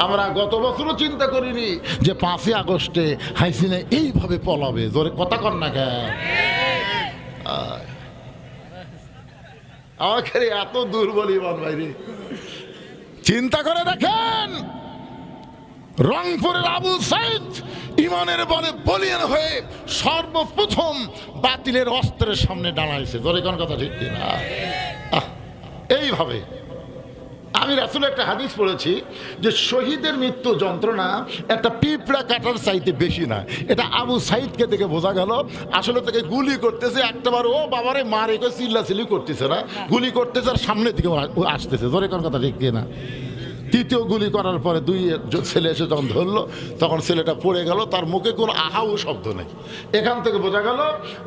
আমরা গত বছরও চিন্তা করিনি যে পাঁচই আগস্টে হাইসিনা এইভাবে পলাবে। জোরে কথা কর না কেন? আমাকে এত দুর্বল ইমান ভাইরে চিন্তা করে দেখেন রংপুরের আবু সাইদ ইমানের বলে বলিয়ান হয়ে সর্বপ্রথম বাতিলের অস্ত্রের সামনে দাঁড়াইছে। জোরে কোন কথা ঠিক আহ, এইভাবে। আমি রাসুল একটা হাদিস পড়েছি যে শহীদের মৃত্যু যন্ত্রণা একটা পিঁপড়া কাটার চাইতে বেশি না। এটা আবু সাইদকে দেখে বোঝা গেল। আসলে তাকে গুলি করতেছে একটাবার ও বাবারে মারে করে চিল্লাচিল্লি করতেছে না। গুলি করতেছে আর সামনের দিকে আসতেছে। জোরে কোন কথা ঠিক না তৃতীয় গুলি করার পরে দুই ছেলে এসে যখন ধরলো তখন ছেলেটা পড়ে গেল। তার মুখে কোনো আহাও শব্দ নেই। এখান থেকে বোঝা গেল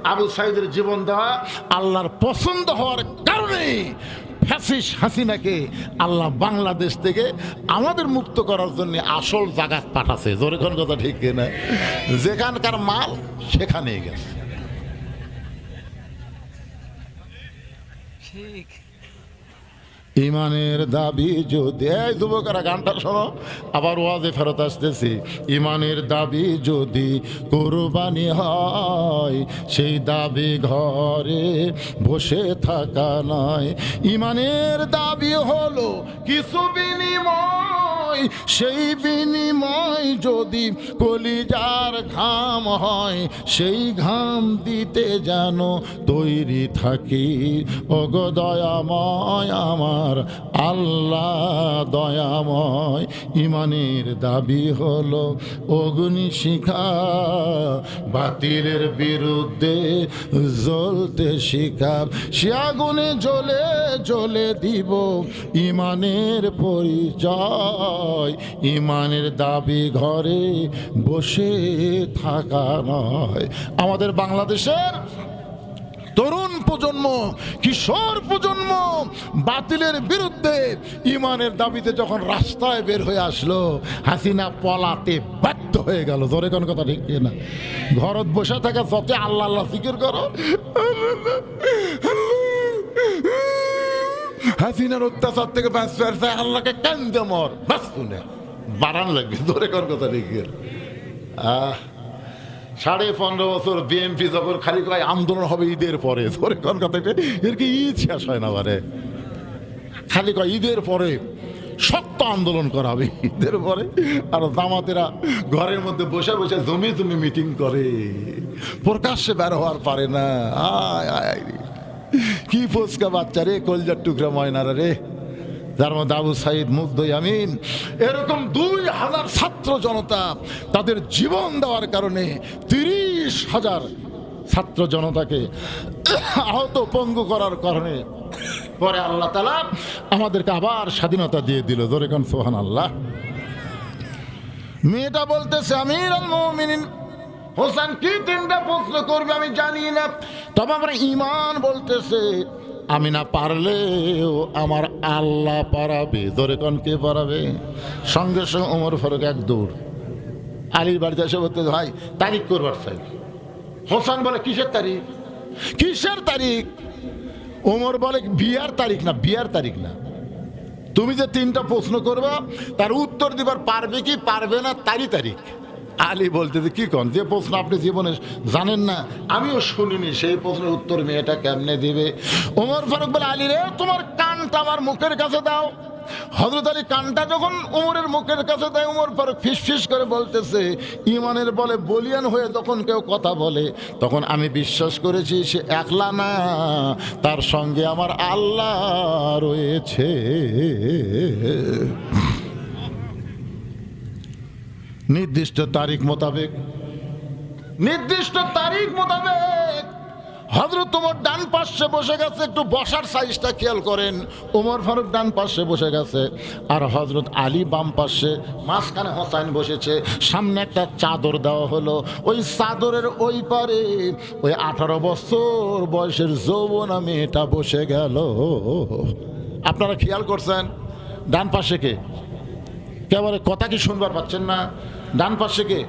আবু সাইদের জীবন দেওয়া আল্লাহর পছন্দ হওয়ার কারণেই ফ্যাসিস হাসিনাকে আল্লাহ বাংলাদেশ থেকে আমাদের মুক্ত করার জন্য আসল জাগাত পাঠাছে। জোরে কোন কথা ঠিক না যেখানকার মাল, সেখানেই গেছে। ঠিক। ইমানের দাবি যদি এই যুবকেরা গানটা শোনো। আবার ওয়াজে ফেরত আসতেছি। ইমানের দাবি যদি কোরবানি হয়, সেই দাবি ঘরে বসে থাকা নয়। ইমানের দাবি হলো কিছু বিনিময় সেই বিনিময় যদি কলিজার ঘাম হয়, সেই ঘাম দিতে যেন তৈরি থাকি। ওগো দয়াময় আমার, আল্লাহ দয়াময়, ইমানের দাবি হলো অগ্নি শিখা। বাতিলের বিরুদ্ধে জ্বলতে শিখা। সে আগুনে জ্বলে জ্বলে দিব ইমানের পরিচয়। ইমানের দাবি ঘরে বসে থাকা নয়। আমাদের বাংলাদেশের তরুণ প্রজন্ম, কিশোর প্রজন্ম বাতিলের বিরুদ্ধে ইমানের দাবিতে যখন রাস্তায় বের হয়ে আসলো, হাসিনা পলাতে বাধ্য হয়ে গেল। জোরে কোন কথা ঠিক না ঘরত বসে থাকা যত আল্লাহ আল্লাহ ফিকির করো। হাসিনার অত্যাচার থেকে বাঁচতে পারছে আল্লাহকে কান্দে মর বাস শুনে, বাড়ান লাগবে জোরে কোন কথা ঠিক আহ, সাড়ে পনেরো বছর বিএমপি যখন খালি কয় আন্দোলন হবে ঈদের পরে, ধরে কোন কথা? এর কি ঈদ শেষ হয় না বারে খালি কয় ঈদের পরে শক্ত আন্দোলন করা হবে ঈদের পরে, আর জামাতেরা ঘরের মধ্যে বসে বসে জমি জমি মিটিং করে প্রকাশ্যে বের হওয়ার পারে না আয় আয়। কি ফুচকা বাচ্চা রে, কলজার টুকরা ময়নারা রে? যার মধ্যে আবু সাইদ, মুগ্ধ আমিন। এরকম দুই হাজার ছাত্র জনতা তাদের জীবন দেওয়ার কারণে তিরিশ হাজার ছাত্র জনতাকে আহত পঙ্গু করার কারণে পরে আল্লাহ তালা আমাদেরকে আবার স্বাধীনতা দিয়ে দিল। ধরে কোন সোহান আল্লাহ মেয়েটা বলতেছে আমির আল মুমিনিন হোসেন কি তিনটা প্রশ্ন করবে আমি জানি না। তবে আমার ইমান বলতেছে, আমি না পারলেও আমার আল্লাহ পারাবে। ধরে কোন কে পারাবে? সঙ্গে সঙ্গে ওমর ফারুক এক দৌড়। আলীর বাড়িতে এসে বলতে, ভাই, তারিখ করবার চাই। হোসেন বলে, কিসের তারিখ? কিসের তারিখ? ওমর বলে, বিয়ার তারিখ না, বিয়ার তারিখ না। তুমি যে তিনটা প্রশ্ন করবা, তার উত্তর দিবার পারবে কি পারবে না, তারই তারিখ। আলী বলতে যে কি কন? যে প্রশ্ন আপনি জীবনে জানেন না, আমিও শুনিনি, সেই প্রশ্নের উত্তর মেয়েটা কেমনে দিবে? ওমর ফারুক বলে, আলী রে, তোমার কানটা আমার মুখের কাছে দাও। হজরত আলী কানটা যখন উমরের মুখের কাছে দেয় উমর ফারুক ফিস ফিস করে বলতেছে, ইমানের বলে বলিয়ান হয়ে যখন কেউ কথা বলে, তখন আমি বিশ্বাস করেছি সে একলা না, তার সঙ্গে আমার আল্লাহ রয়েছে। নির্দিষ্ট তারিখ মোতাবেক, নির্দিষ্ট তারিখ মোতাবেক। হজরত তোমার ডান পাশে বসে গেছে, একটু বসার সাইজটা খেয়াল করেন। ওমর ফারুক ডান পাশে বসে গেছে, আর হজরত আলী বাম পাশে মাঝখানে হোসাইন বসেছে। সামনে একটা চাদর দেওয়া হলো, ওই চাদরের ওই পারে ওই আঠারো বছর বয়সের যৌবনা মেয়েটা বসে গেল। আপনারা খেয়াল করছেন? ডান পাশে কে? কেবলে কথা কি শুনবার পাচ্ছেন না? ডান পাশে কে?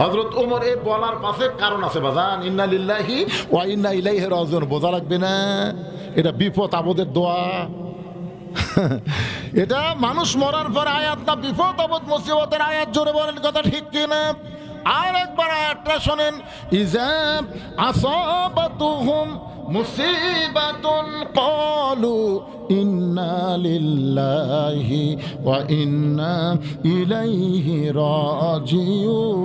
হজরত ওমর, এ বলার পাশে কারণ আছে বাজান। ইন্না লিল্লাহি ওয়া ইন্না ইলাইহি রাজিউন। বোঝা লাগবে না? এটা বিপদ আপদের দোয়া। এটা মানুষ মরার পর আয়াত না, বিপদ আপদ, মুসিবতের আয়াত, জোরে বলেন কথা ঠিক কিনা? আর একবার আয়াতটা শোনেন ইজাব আসাবাতুহুম মুসিবাতুন ক্বালু লিল্লাহি ওয়া ইন্না ইলাইহি রাজিউন।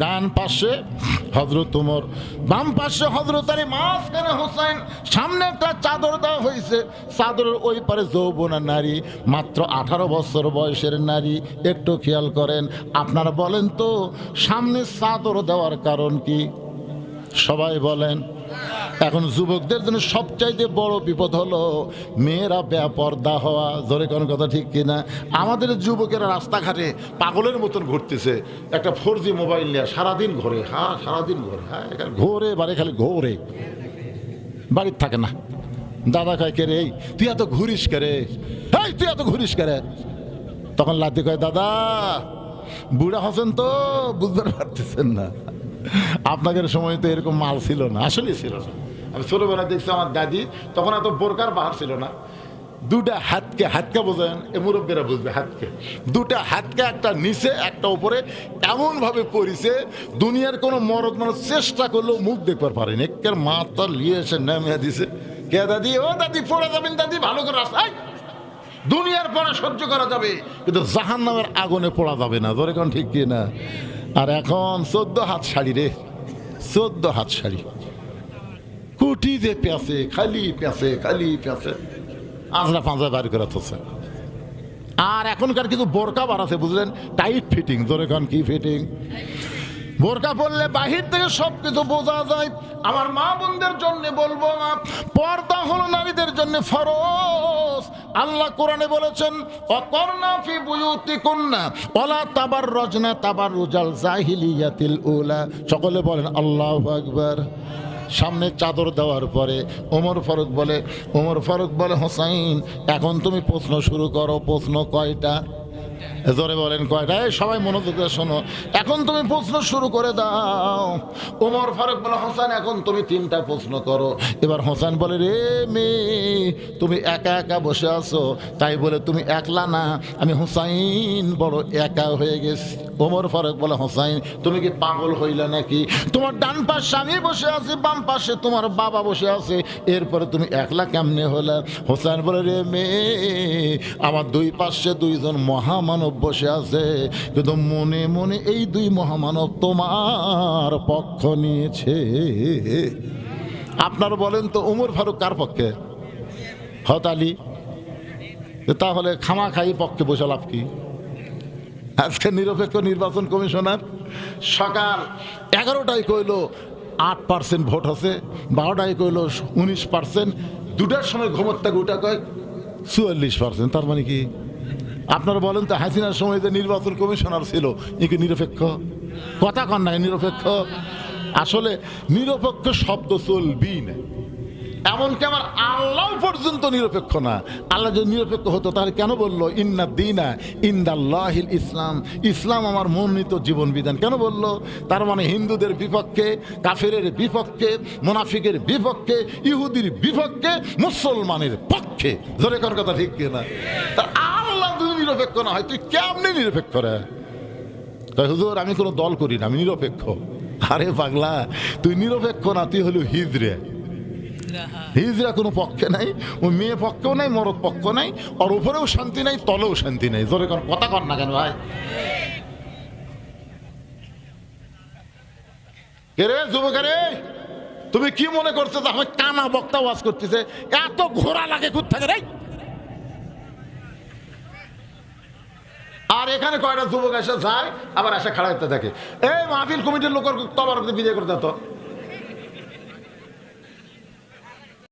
ডান পাশে হজরত উমর, বাম পাশে হজরত আলী, মাঝখানে হোসেন সামনে একটা চাদর দেওয়া হয়েছে চাদরের ওই পারে যৌবনা নারী, মাত্র আঠারো বছর বয়সের নারী, একটু খেয়াল করেন। আপনারা বলেন তো, সামনে চাদর দেওয়ার কারণ কি? সবাই বলেন। এখন যুবকদের জন্য সবচাইতে বড় বিপদ হলো মেয়েরা বেপর্দা হওয়া। জোরে কোনো কথা ঠিক কিনা? আমাদের যুবকেরা রাস্তাঘাটে পাগলের মতন ঘুরতেছে। একটা ফোর জি মোবাইল নিয়ে সারাদিন ঘোরে। হ্যাঁ সারাদিন ঘোরে। হ্যাঁ ঘোরে বাড়ি খালি ঘোরে। বাড়ির থাকে না। দাদা কয়, কে রে তুই এত ঘুরিস কে রে? এই, তুই এত ঘুরিস কে রে? তখন লাদি কয়, দাদা, বুড়া হসেন তো, বুঝতে পারতেছেন না। আপনাদের সময় তো এরকম মাল ছিল না আসলে ছিল না। আমি ছোটবেলায় দেখছি আমার দাদি তখন এত বোরকার বাহার ছিল না। দুটা হাতকে হাতকে বোঝেন, এ মুরব্বীরা বুঝবে হাতকে। দুটা হাতকে একটা নিচে, একটা উপরে, এমনভাবে পরিছে, দুনিয়ার কোনো মরদ মানুষ চেষ্টা করলেও মুখ দেখবার পারেন। একের মাথা লিয়ে এসে নেমে দিছে। কে দাদি? ও দাদি, পড়ে যাবেন দাদি, ভালো করে রাস্তায় দুনিয়ার পরে সহ্য করা যাবে, কিন্তু জাহান নামের আগুনে পড়া যাবে না। ধরে কোন ঠিক কি না? আর এখন চোদ্দ হাত শাড়ি রে, চোদ্দ হাত শাড়ি। কুটি যে পেঁচে খালি পেঁচে খালি পেঁচে আজরা পাঁচা বাড়ি করে থছে আর এখনকার কিছু বোরকা বাড়াছে বুঝলেন? টাইট ফিটিং ধরে কোন কি ফিটিং বোরকা পরলে বাহির থেকে সব কিছু বোঝা যায়। আমার মা বোনদের জন্য বলব না, পর্দা হলো নারীদের জন্য ফরজ। আল্লাহ কোরআনে বলেছেন, অকর্ণা ফি বুয়ুতি কন্যা ওলা তাবার রজনা তাবার রুজাল জাহিলিয়াতিল উলা। সকলে বলেন, আল্লাহ আকবার। সামনে চাদর দেওয়ার পরে ওমর ফারুক বলে, ওমর ফারুক বলে, হোসাইন, এখন তুমি প্রশ্ন শুরু করো, প্রশ্ন কয়টা? জোরে বলেন কয়টা? সবাই মনোযোগ শোনো। এখন তুমি প্রশ্ন শুরু করে দাও। ওমর ফারুক বলে, হোসেন, এখন তুমি তিনটা প্রশ্ন করো। এবার হোসেন বলে, রে মেয়ে, তুমি একা একা বসে আছো? তাই বলে, তুমি একলা না, আমি হোসাইন বড় একা হয়ে গেছি। ওমর ফারুক বলে, হোসাইন, তুমি কি পাগল হইলে নাকি? তোমার ডান পাশে আমি বসে আছি, বাম পাশে তোমার বাবা বসে আছে। এরপরে তুমি একলা কেমনে হলে? হোসেন বলে, রে মেয়ে, আমার দুই পাশে দুইজন মহামানব বসে আছে। কিন্তু মনে মনে এই দুই মহামানব তোমার পক্ষ নিয়েছে। আপনারা বলেন তো, উমর ফারুক কার পক্ষে? হত আলী। তাহলে খামা খাই পক্ষে বসে লাভ কি? আজকে নিরপেক্ষ নির্বাচন কমিশনার সকাল এগারোটায় কইল আট পার্সেন্ট ভোট আছে, বারোটায় কইল উনিশ পার্সেন্ট দুটার সময় ঘুমোর থেকে ওটা কয় চুয়াল্লিশ পার্সেন্ট তার মানে কি? আপনারা বলেন তো, হাসিনার সময় যে নির্বাচন কমিশনার ছিল, এ কি নিরপেক্ষ? কথা কন নাই, নিরপেক্ষ? আসলে নিরপেক্ষ শব্দ চলবি না। এমনকি আমার আল্লাহ পর্যন্ত নিরপেক্ষ না। আল্লাহ যদি নিরপেক্ষ হতো, তাহলে কেন বলল, ইন্না দিনা ইন্দাল্লাহিল ইসলাম ইসলাম আমার মনোনীত জীবন বিধান কেন বলল? তার মানে হিন্দুদের বিপক্ষে, কাফেরের বিপক্ষে, মোনাফিকের বিপক্ষে, ইহুদির বিপক্ষে, মুসলমানের পক্ষে। জোরে কর কথা ঠিক কিনা? নিরপেক্ষ না হয়, তুই কেমনি নিরপেক্ষ রে? তাই হুজুর, আমি কোনো দল করি না, আমি নিরপেক্ষ। আরে পাগলা, তুই নিরপেক্ষ না, তুই হলো হিজরে। হিজরা কোনো পক্ষে নাই ওই মেয়ে পক্ষেও নাই, মরদ পক্ষ নাই, আর উপরেও শান্তি নাই, তলেও শান্তি নাই। জোরে কর, কথা কর না কেন ভাই? রে যুবক রে? তুমি কি মনে করছ যে আমার কানা বক্তা ওয়াজ করতেছে? এত ঘোরা লাগে খুব থাকে রে? আর এখানে কয়টা যুবক এসে যায়, আবার আসা এসে খাড়াইতে থাকে। এই মাহফিল কমিটির লোকের তবার বিদায় করতে তো।